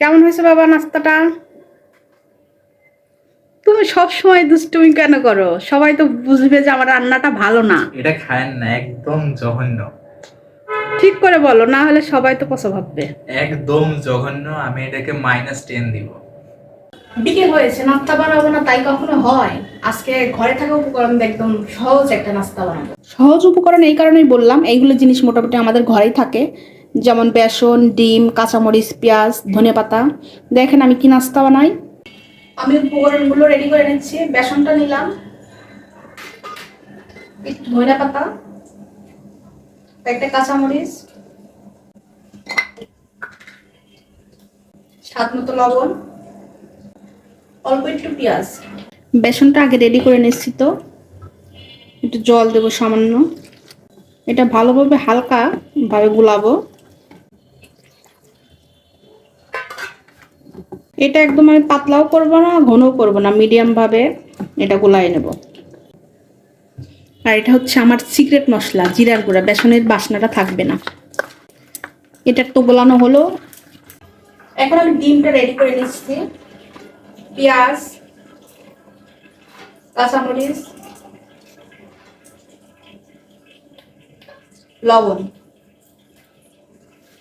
কেমন হয়েছে বাবা নাস্তাটা? তুমি সব সময় দুষ্টুমি কেন করো? সবাই তো বুঝবে যে আমার রান্নাটা ভালো না। এটা খায়েন না একদম জঘন্য। ঠিক করে বলো না হলে সবাই তো পছন্দ ভাববে। একদম জঘন্য আমি এটাকে মাইনাস টেন দিব। বিকেল হয়েছে নাস্তা বানাবো না তাই কখনো হয়? আজকে ঘরে থাকা উপকরণ একদম সহজ একটা নাস্তা বানাবো। সহজ উপকরণ এই কারণেই বললাম এইগুলো জিনিস মোটামুটি আমাদের ঘরেই থাকে। যেমন বেসন ডিম কাঁচামরিচ পেঁয়াজ ধনে পাতা। দেখেন আমি কি নাস্তা বানাই। আমি উপকরণগুলো রেডি করে নিচ্ছি। বেসনটা নিলাম। একটু ধনে পাতা একটা কাঁচামরিচ স্বাদ মতো লবণ অল্প একটু পেঁয়াজ। বেসনটা আগে রেডি করে নিচ্ছি তো। একটু জল দেবো সামান্য। এটা ভালোভাবে হালকা ভাবে গুলাবো। এটা একদম আমি পাতলাও করব না, ঘনও করব না মিডিয়াম ভাবে এটা গুলাই নেব। আর এটা হচ্ছে আমার সিক্রেট মশলা, জিরার গুঁড়া, বেসনের বাসনাটা থাকবে না। এটা তো গোলানো হলো। এখন আমি ডিমটা রেডি করে নিচ্ছি। পেঁয়াজ, কাঁচামরিচ, লবণ।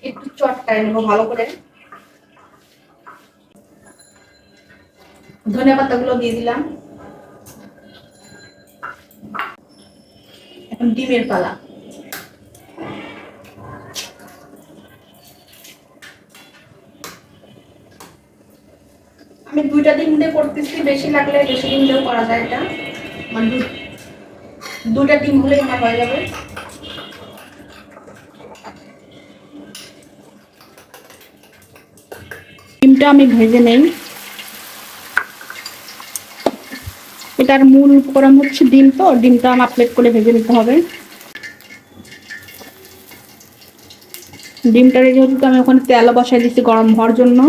একটু চটকায় নেব ভালো করে। ধনে পাতাগুলো দিয়ে দিলাম। এখন ডিমের পালা। আমি দুইটা ডিম দিয়ে করতেছি, বেশি লাগলে বেশি ডিম দিয়েও করা যায় এটা। মানে দুটা ডিম হলেই আমার হয়ে যাবে। ডিমটা আমি ভেজে নেই। এটার মূল উপকরণ হচ্ছে ডিম তো, ডিমটা আমার প্লেট করে ভেজে নিতে হবে। ডিমটা রেডি হচ্ছে আমি ওখানে তেল বসাই দিচ্ছি গরম হওয়ার জন্য।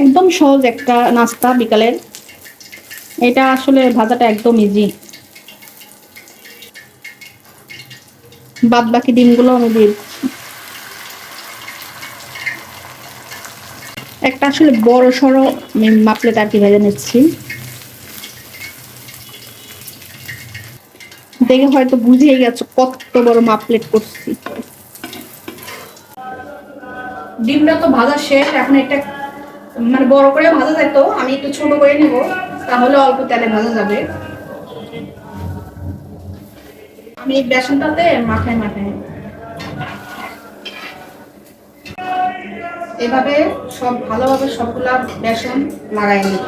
একদম সহজ একটা নাস্তা বিকালের। এটা আসলে ভাজাটা একদম ইজি বাদ বাকি ডিমগুলো আমি দিয়ে একটা আসলে বড় সড়ো আমি মাপলেট আর কি ভেজে নিচ্ছি। দেখে হয়তো বুঝেই গেছো কত বড় মাপলেট করছি। ডিমটা তো ভাজা শেষ, এখন এটা মানে বড় করে ভাজা যেত আমি একটু ছোট করে নিব, তাহলে অল্প তেলে ভাজা যাবে। আমি বেসনটাতে মাখায় মাখায় এভাবে সব ভালোভাবে সবগুলা বেসন লাগাই নিব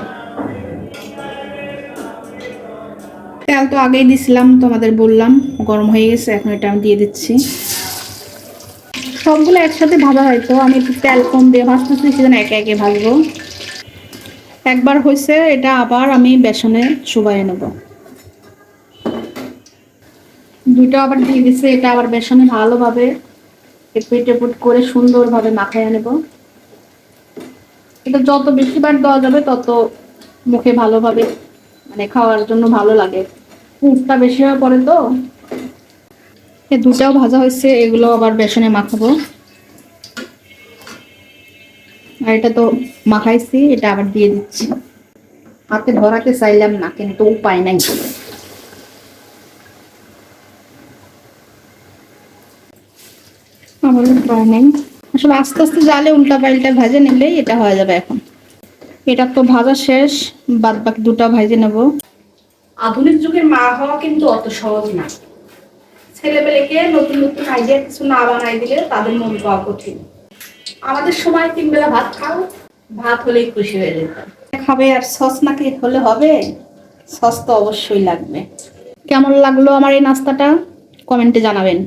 তেল তো আগেই দিছিলাম, তোমাদের বললাম। গরম হয়ে গেছে, এখন এটা আমি দিয়ে দিচ্ছি। সবগুলো একসাথে ভাজা হয়তো আমি একটু তেল কম দিয়ে ভাজতেছি, সেজন্য একে একে ভাজবো। একবার হয়েছে, এটা আবার আমি বেসনে চুবাই নেব। দুটো আবার দিয়ে দিছে, এটা আবার বেসনে ভালোভাবে পেট পুট করে সুন্দরভাবে মাখায় নেব। এটা যত বেশিবার দেওয়া যাবে, তত মুখে ভালোভাবে মানে খাওয়ার জন্য ভালো লাগে। পুরটা বেশি হয়ে পড়ে তো। এই দুটাও ভাজা হয়েছে, এগুলো আবার বেসনে মাখাবো। আর এটা তো মাখাইছি, এটা আবার দিয়ে দিচ্ছি। হাতে ধরাতে চাইলাম না, কিন্তু উপায় নাই। আমার উপায় নেই। আসলে আস্তে আস্তে জালে উল্টা পাল্টা ভেজে নিলেই এটা হয়ে যাবে এখন। এটা তো ভাজা শেষ বাদ বাকি দুটা ভেজে নেব। আধুনিক যুগের মা হওয়া কিন্তু অত সহজ না। ছেলেপেলেকে নতুন নতুন আইডিয়া কিছু না বানাই দিলে তাদের মন পাওয়া কঠিন। আমাদের সময় তিন বেলা ভাত খাও, ভাত হলেই খুশি হয়ে যেতাম খাবে আর সস নাকি হলে হবে? সস তো অবশ্যই লাগবে। কেমন লাগল আমার এই নাস্তাটা? কমেন্টে জানাবেন।